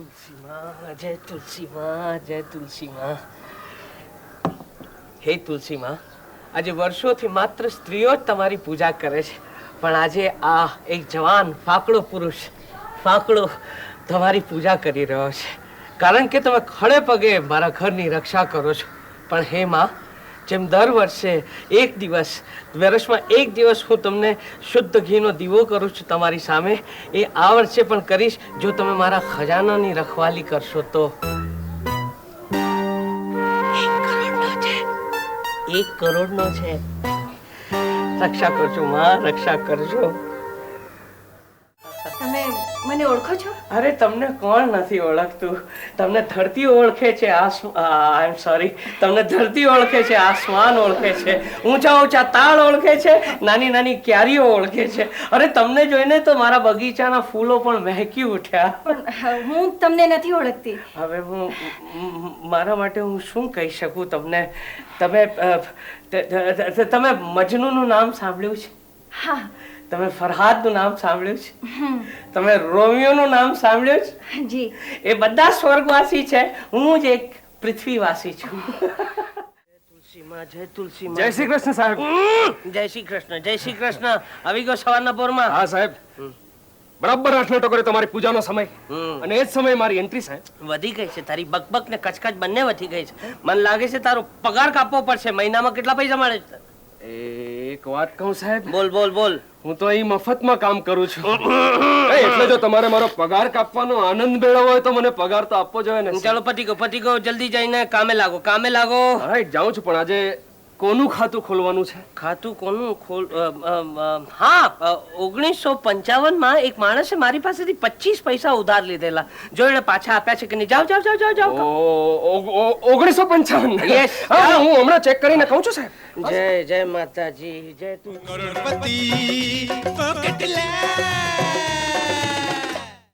તુલસી માં જય તુલસી માં જય તુલસી માં હે તુલસી માં આજે વર્ષોથી માત્ર સ્ત્રીઓ જ તમારી પૂજા કરે છે, પણ આજે આ એક જવાન ફાકડો પુરુષ, ફાકડો તમારી પૂજા કરી રહ્યો છે. કારણ કે તમે ખડે પગે મારા ઘરની રક્ષા કરો છો. પણ હે માં જેમ દર વર્ષે એક દિવસ વર્ષમાં એક દિવસ હું તમને શુદ્ધ ઘીનો દીવો કરું છું તમારી સામે. એ આ વર્ષે પણ કરીશ. જો તમે મારા ખજાનાની રખવાલી કરશો તો. એક કરોડનો છે. રક્ષા કરજો માં રક્ષા કરજો. તમે મને ઓળખો છો? અરે તમને કોણ નથી ઓળખતું? તમને ધરતી ઓળખે છે આઈ એમ સોરી તમને ધરતી ઓળખે છે આસમાન ઓળખે છે ઊંચા ઊંચા તાળ ઓળખે છે નાની નાની ક્યારીઓ ઓળખે છે. અરે તમને જોઈને તો મારા બગીચાના ફૂલો પણ મહેકી ઉઠ્યા. હું તમને નથી ઓળખતી. હવે હું મારા માટે હું શું કહી શકું તમને? તમે તમે મજનુનું નામ સાંભળ્યું છે? હા. તમે ફરહાદનું નામ સાંભળ્યું છે? તમે રોમિયોનું નામ સાંભળ્યું છે? જી. એ બધા સ્વર્ગવાસી છે. હું જ એક પૃથ્વીવાસી છું. જય શ્રી કૃષ્ણ સાહેબ. જય શ્રી કૃષ્ણ જય શ્રી કૃષ્ણ. આવી ગયો સવારના પોરમાં. હા સાહેબ. બરાબર આઠનો ટકોરે તમારી પૂજાનો સમય. હમ. અને એ જ સમય મારી એન્ટ્રી સાહેબ. વધી ગઈ છે. તારી બકબક ને કચકચ બંને વધી ગઈ છે. મને લાગે છે તારો પગાર કાપવો પડશે. મહિનામાં કેટલા પૈસા મળે છે? એક વાત કહું સાહેબ? બોલ બોલ બોલ. હું તો અહીં મફતમાં કામ કરું છું. એટલે જો તમારે મારો પગાર કાપવાનો આનંદ મેળવવો હોય તો મને પગાર તો આપવો જોઈએ ને ચાલો પતિ ગયો પતિ ગયો. જલ્દી જઈને કામે લાગો કામે લાગો. રાઈટ જાઉં છું પણ આજે કોનું ખાતું ખોલવાનું છે? ખાતું કોનું ખોલ હા ઓગણીસો પંચાવનમાં એક માણસે મારી પાસેથી પચીસ પૈસા ઉધાર લીધેલા. જો એણે પાછા આપ્યા છે કે નહીં? જાઓ જાઓ જાઓ જાઓ જાઓ. ઓગણીસો પંચાવન. યસ હા હું હમણાં ચેક કરીને કહું છું સાહેબ. જય જય માતાજી જય તું કરોડપતિ પોકેટ લે